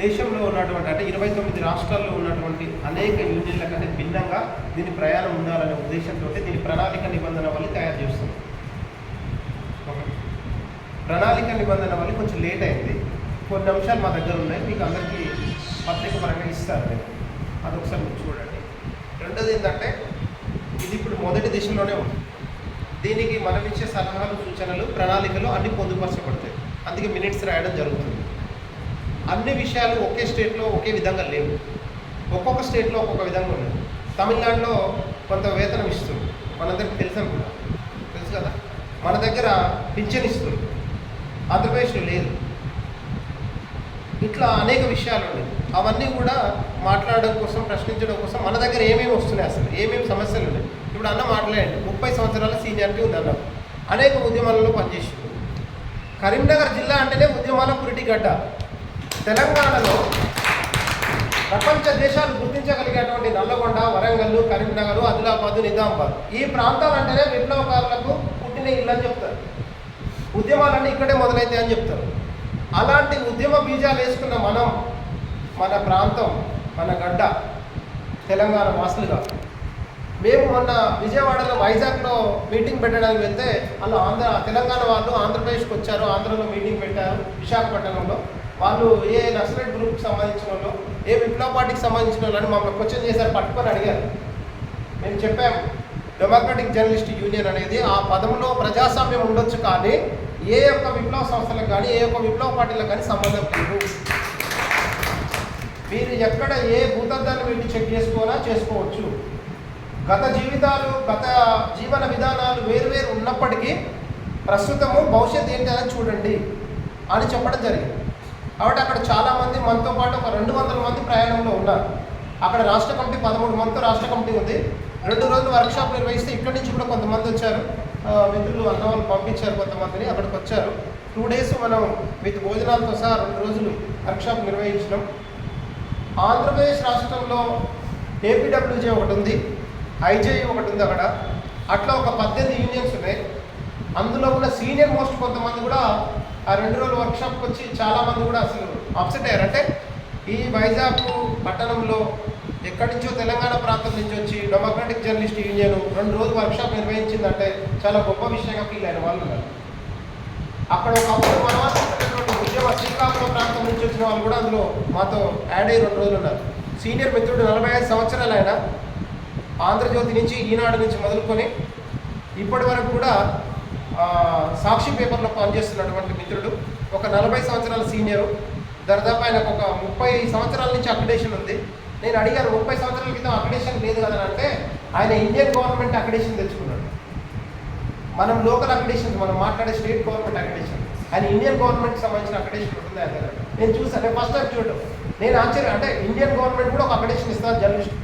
దేశంలో ఉన్నటువంటి అంటే ఇరవై తొమ్మిది రాష్ట్రాల్లో ఉన్నటువంటి అనేక యూనియన్ల కంటే భిన్నంగా దీని ప్రయాణం ఉండాలనే ఉద్దేశంతో దీని ప్రణాళిక నిబంధన వల్ల తయారు చేస్తుంది ప్రణాళిక నిబంధన వల్ల కొంచెం లేట్ అయింది. కొన్ని అంశాలు మా దగ్గర ఉన్నాయి మీకు అందరికీ పత్రిక పరంగా ఇస్తారు నేను. అదొకసారి మీరు చూడండి. రెండోది ఏంటంటే ఇది ఇప్పుడు మొదటి దిశలోనే ఉంది. దీనికి మనం ఇచ్చే సలహాలు సూచనలు ప్రణాళికలు అన్ని పొందుపరచబడతాయి. అందుకే మినిట్స్ రాయడం జరుగుతుంది. అన్ని విషయాలు ఒకే స్టేట్లో ఒకే విధంగా లేవు. ఒక్కొక్క స్టేట్లో ఒక్కొక్క విధంగా ఉన్నాయి తమిళనాడులో కొంత వేతనం ఇస్తుంది. మనందరికి తెలుసు అనుకుంటా తెలుసు కదా? మన దగ్గర పింఛన్ ఇస్తుంది. ఆంధ్రప్రదేశ్లో లేదు. ఇట్లా అనేక విషయాలు ఉన్నాయి. అవన్నీ కూడా మాట్లాడడం కోసం ప్రశ్నించడం కోసం మన దగ్గర ఏమేమి వస్తున్నాయి అసలు? ఏమేమి సమస్యలు ఉన్నాయి? ఇప్పుడు అన్న మాట్లాడండి. ముప్పై సంవత్సరాల సీనియారిటీ ఉంది అన్న అనేక ఉద్యమాలలో పనిచేసింది కరీంనగర్ జిల్లా అంటేనే ఉద్యమాల పురిటి గడ్డ. తెలంగాణలో ప్రపంచ దేశాలు గుర్తించగలిగేటువంటి నల్లగొండ వరంగల్ కరీంనగర్ ఆదిలాబాద్ నిజామాబాద్. ఈ ప్రాంతాలు అంటేనే విప్లవకారులకు పుట్టిన ఇల్లు అని చెప్తారు. ఉద్యమాలన్నీ ఇక్కడే మొదలైతాయని అని చెప్తారు. అలాంటి ఉద్యమ బీజాలు వేసుకున్న మనం మన ప్రాంతం మన గడ్డ తెలంగాణ వాసులుగా. మేము మొన్న విజయవాడలో వైజాగ్లో మీటింగ్ పెట్టడానికి వెళ్తే అలా ఆంధ్ర తెలంగాణ వాళ్ళు ఆంధ్రప్రదేశ్కి వచ్చారు ఆంధ్రలో మీటింగ్ పెట్టారు విశాఖపట్నంలో. వాళ్ళు ఏ నక్సలైట్ గ్రూప్కి సంబంధించిన వాళ్ళు ఏ విప్లవ పార్టీకి సంబంధించిన వాళ్ళు అని మమ్మల్ని క్వశ్చన్ చేశారు పట్టుకొని అడిగారు. మేము చెప్పాము డెమోక్రటిక్ జర్నలిస్ట్ యూనియన్ అనేది ఆ పదంలో ప్రజాస్వామ్యం ఉండొచ్చు కానీ ఏ యొక్క విప్లవ సంస్థలకు కానీ ఏ యొక్క విప్లవ పార్టీలకు కానీ సంబంధం లేదు. మీరు ఎక్కడ ఏ భూతద్దాన్ని వెళ్ళి చెక్ చేసుకోవాలా? చేసుకోవచ్చు. గత జీవితాలు గత జీవన విధానాలు వేరువేరు ఉన్నప్పటికీ ప్రస్తుతము భవిష్యత్తు ఏంటి అని చూడండి అని చెప్పడం జరిగింది. కాబట్టి అక్కడ చాలామంది మనతో పాటు ఒక రెండు వందల మంది ప్రయాణంలో ఉన్నారు. అక్కడ రాష్ట్ర కమిటీ పదమూడు మందితో రాష్ట్ర కమిటీ ఉంది. రెండు రోజులు వర్క్షాప్ నిర్వహిస్తే ఇక్కడి నుంచి కూడా కొంతమంది వచ్చారు. మిత్రులు అన్న వాళ్ళు పంపించారు కొంతమందిని అక్కడికి వచ్చారు. టూ డేస్ మనం విత్ భోజనాలతో సహా రెండు రోజులు వర్క్షాప్ నిర్వహించినాం. ఆంధ్రప్రదేశ్ రాష్ట్రంలో ఏపీడబ్ల్యూజే ఒకటి ఉంది. ఐజేఈ ఒకటి ఉంది అక్కడ. అట్లా ఒక పద్దెనిమిది యూనియన్స్ ఉన్నాయి. అందులో ఉన్న సీనియర్ మోస్ట్ కొంతమంది కూడా ఆ రెండు రోజుల వర్క్షాప్కి వచ్చి చాలామంది కూడా అసలు అప్సెట్ అయ్యారు. అంటే ఈ వైజాగ్ పట్టణంలో ఎక్కడి నుంచో తెలంగాణ ప్రాంతం నుంచి వచ్చి డెమోక్రటిక్ జర్నలిస్ట్ యూనియన్ రెండు రోజులు వర్క్షాప్ నిర్వహించిందంటే చాలా గొప్ప విషయంగా ఫీల్ అయిన వాళ్ళు ఉన్నారు. అక్కడ ఒకప్పుడు మనవాసినటువంటి ఉద్యమ శ్రీకాకుళం ప్రాంతం నుంచి వచ్చిన వాళ్ళు కూడా అందులో మాతో యాడ్ అయ్యి రెండు రోజులు ఉన్నారు. సీనియర్ మిత్రుడు నలభై ఐదు సంవత్సరాలు ఆయన ఆంధ్రజ్యోతి నుంచి ఈనాడు నుంచి మొదలుకొని ఇప్పటి వరకు కూడా సాక్షి పేపర్లో పనిచేస్తున్నటువంటి మిత్రుడు ఒక నలభై సంవత్సరాల సీనియరు. దర్దాపు ఆయనకు ఒక ముప్పై సంవత్సరాల నుంచి అక్రిడేషన్ ఉంది. నేను అడిగాను ముప్పై సంవత్సరాల క్రితం అక్రిడేషన్ లేదు కదా అని అంటే ఆయన ఇండియన్ గవర్నమెంట్ అక్రిడేషన్ తెచ్చుకున్నాడు. మనం లోకల్ అక్రిడేషన్ మనం మాట్లాడే స్టేట్ గవర్నమెంట్ అక్రిడేషన్. ఆయన ఇండియన్ గవర్నమెంట్ సంబంధించిన అక్రిడేషన్ ఉంటుంది ఆయన దగ్గర నేను చూసాను నేను ఫస్ట్ టైం చూడటం నేను ఆశ్చర్యం అంటే ఇండియన్ గవర్నమెంట్ కూడా ఒక అక్రిడేషన్ ఇస్తారు జర్నలిస్ట్.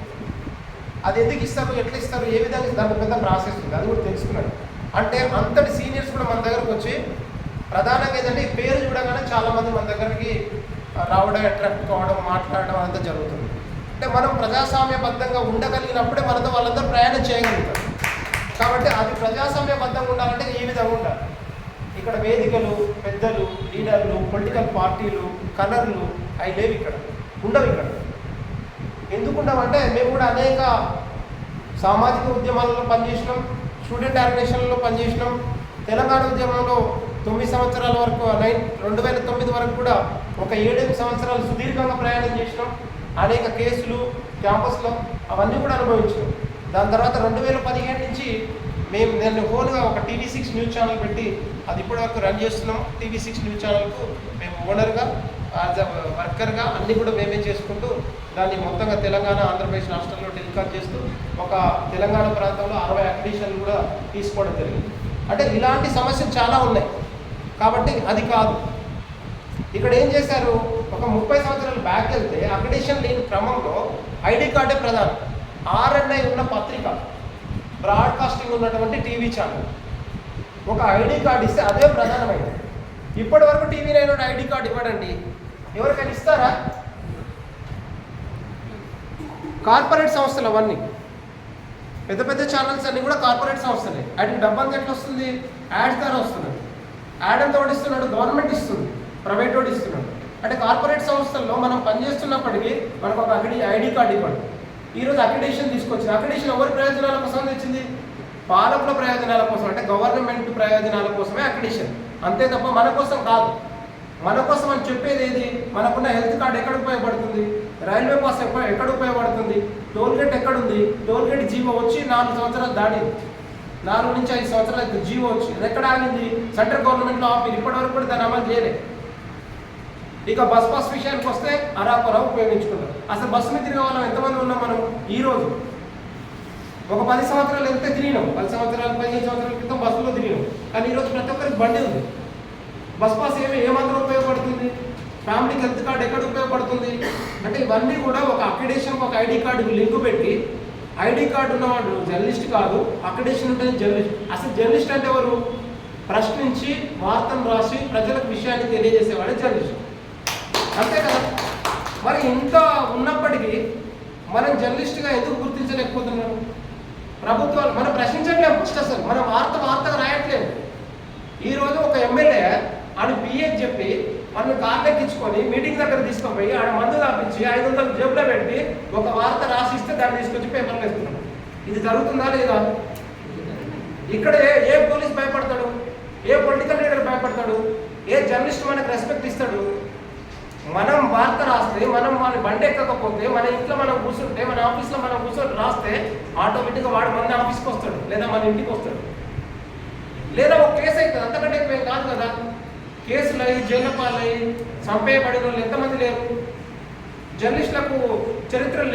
అది ఎందుకు ఇస్తారు ఎట్లా ఇస్తారు ఏ విధంగా దాని పెద్ద ప్రాసెస్ ఉంది. అది కూడా తెలుసుకున్నాడు. అంటే అంతటి సీనియర్స్ కూడా మన దగ్గరకు వచ్చి ప్రధానంగా ఏంటంటే ఈ పేరు చూడగానే చాలామంది మన దగ్గరికి రావడం అట్రాక్ట్ కావడం మాట్లాడడం అంతా జరుగుతుంది. అంటే మనం ప్రజాస్వామ్యబద్ధంగా ఉండగలిగినప్పుడే మనతో వాళ్ళందరూ ప్రయాణం చేయగలుగుతారు. కాబట్టి అది ప్రజాస్వామ్యబద్ధంగా ఉండాలంటే ఈ విధంగా ఉండాలి. ఇక్కడ వేదికలు పెద్దలు లీడర్లు పొలిటికల్ పార్టీలు కలర్లు అవి లేవు ఇక్కడ. ఉండవు ఇక్కడ. ఎందుకు మేము కూడా అనేక సామాజిక ఉద్యమాలలో పనిచేసినాం. స్టూడెంట్ ఆర్గనైజేషన్లో పనిచేసినాం. తెలంగాణ ఉద్యమంలో తొమ్మిది సంవత్సరాల వరకు నైన్ రెండు వేల తొమ్మిది వరకు కూడా ఒక ఏడెనిమిది సంవత్సరాలు సుదీర్ఘంగా ప్రయాణం చేసినాం. అనేక కేసులు క్యాంపస్లో అవన్నీ కూడా అనుభవించినాం. దాని తర్వాత రెండు వేల పదిహేడు నుంచి మేము నేను ఓన్గా ఒక టీవీ సిక్స్ న్యూస్ ఛానల్ పెట్టి అది ఇప్పటివరకు రన్ చేస్తున్నాం. టీవీ సిక్స్ న్యూస్ ఛానల్కు మేము ఓనర్గా యాజ్ అ వర్కర్గా అన్నీ కూడా మేమే చేసుకుంటూ దాన్ని మొత్తంగా తెలంగాణ ఆంధ్రప్రదేశ్ రాష్ట్రంలో టెలికాస్ట్ చేస్తూ ఒక తెలంగాణ ప్రాంతంలో అరవై అక్రిడేషన్లు కూడా తీసుకోవడం జరిగింది. అంటే ఇలాంటి సమస్యలు చాలా ఉన్నాయి. కాబట్టి అది కాదు. ఇక్కడ ఏం చేశారు? ఒక ముప్పై సంవత్సరాలు బ్యాక్ వెళ్తే అక్రిడేషన్ లేని క్రమంలో ఐడి కార్డే ప్రధానం. ఆర్ఎన్ఐ ఉన్న పత్రిక బ్రాడ్కాస్టింగ్ ఉన్నటువంటి టీవీ ఛానల్. ఒక ఐడి కార్డు ఇస్తే అదే ప్రధానమైనది ఇప్పటి వరకు టీవీ నైన్ ఐడి కార్డు ఇవ్వడండి. ఎవరికైనా ఇస్తారా? కార్పొరేట్ సంస్థలు అవన్నీ. పెద్ద పెద్ద ఛానల్స్ అన్నీ కూడా కార్పొరేట్ సంస్థలే. వాటికి డబ్బంతా ఎట్లా వస్తుంది? యాడ్స్ ద్వారా వస్తున్నది యాడ్ ఎంత ఇస్తున్నాడు? గవర్నమెంట్ ఇస్తుంది. ప్రైవేట్ వాడు ఇస్తున్నాడు. అంటే కార్పొరేట్ సంస్థల్లో మనం పనిచేస్తున్నప్పటికీ మనకు ఒక అక్కడి ఐడి కార్డు ఇవ్వండి ఈరోజు అక్రిడేషన్ తీసుకొచ్చింది. అక్రిడేషన్ ఎవరి ప్రయోజనాల కోసం తెచ్చింది పాలకుల ప్రయోజనాల కోసం అంటే గవర్నమెంట్ ప్రయోజనాల కోసమే అక్రిడేషన్ అంతే తప్ప మన కోసం కాదు. మన కోసం అని చెప్పేది ఏది? మనకున్న హెల్త్ కార్డు ఎక్కడ ఉపయోగపడుతుంది? రైల్వే పాస్ ఎక్కడ ఉపయోగపడుతుంది? టోల్ గేట్ ఎక్కడుంది? టోల్ గేట్ జీవో వచ్చి నాలుగు సంవత్సరాలు దాటింది. నాలుగు నుంచి ఐదు సంవత్సరాలు జీవో వచ్చి అది ఎక్కడ ఆగింది? సెంట్రల్ గవర్నమెంట్లో ఆపి ఇప్పటి వరకు కూడా దాన్ని అమలు చేయలేదు ఇక బస్ పాస్ విషయానికి వస్తే అరాకొరా ఉపయోగించుకున్నారు అసలు బస్సు మీద తిరిగే వాళ్ళం ఎంతమంది ఉన్నాం మనం? ఈ రోజు. ఒక పది సంవత్సరాలు ఎంత తిరిగినాం. పది సంవత్సరాలు పదిహేను సంవత్సరాల క్రితం బస్సులో తిరిగినాం. కానీ ఈరోజు ప్రతి ఒక్కరికి బండి ఉంది. బస్ పాస్ ఏమి ఏమాత్రం ఉపయోగపడుతుంది? ఫ్యామిలీకి హెల్త్ కార్డు ఎక్కడ ఉపయోగపడుతుంది? అంటే ఇవన్నీ కూడా ఒక అక్రిడేషన్ ఒక ఐడి కార్డు లింక్ పెట్టి ఐడి కార్డు ఉన్నవాడు జర్నలిస్ట్ కాదు అక్రిడేషన్ ఉంటే జర్నలిస్ట్. అసలు జర్నలిస్ట్ అంటే ఎవరు? ప్రశ్నించి వార్తను రాసి ప్రజలకు విషయాన్ని తెలియజేసేవాడే జర్నలిస్ట్. అంతే కదా? మరి ఇంత ఉన్నప్పటికీ మనం జర్నలిస్ట్గా ఎందుకు గుర్తించలేకపోతున్నాము ప్రభుత్వాలు మనం ప్రశ్నించట్లేము ఫస్ట్ అసలు. మనం వార్త వార్తగా రాయట్లేదు ఈరోజు ఒక ఎమ్మెల్యే ఆడు బిఏ చెప్పి మనం కార్లెక్కించుకొని మీటింగ్ దగ్గర తీసుకుపోయి ఆడ మందు తాపించి ఐదు వందలు జేబులో పెట్టి ఒక వార్త రాసిస్తే దాన్ని తీసుకొచ్చి పేపర్లో వేస్తున్నాం. ఇది జరుగుతుందా లేదా? ఇక్కడ ఏ ఏ పోలీస్ భయపడతాడు? ఏ పొలిటికల్ లీడర్ భయపడతాడు? ఏ జర్నలిస్ట్ మనకు రెస్పెక్ట్ ఇస్తాడు? మనం వార్త రాస్తే మనం మన బండి ఎక్కకపోతే మన ఇంట్లో మనం కూర్చుంటే మన ఆఫీస్లో మనం కూర్చొని రాస్తే ఆటోమేటిక్గా వాడు మన ఆఫీస్కి వస్తాడు లేదా మన ఇంటికి వస్తాడు. లేదా ఒక కేసు అవుతుంది అంతకంటే ఎక్కువ కాదు కదా. కేసులు అయ్యి జైలు పాలయ్యి చంపేయబడిన వాళ్ళు ఎంతమంది లేరు? జర్నలిస్టులకు చరిత్ర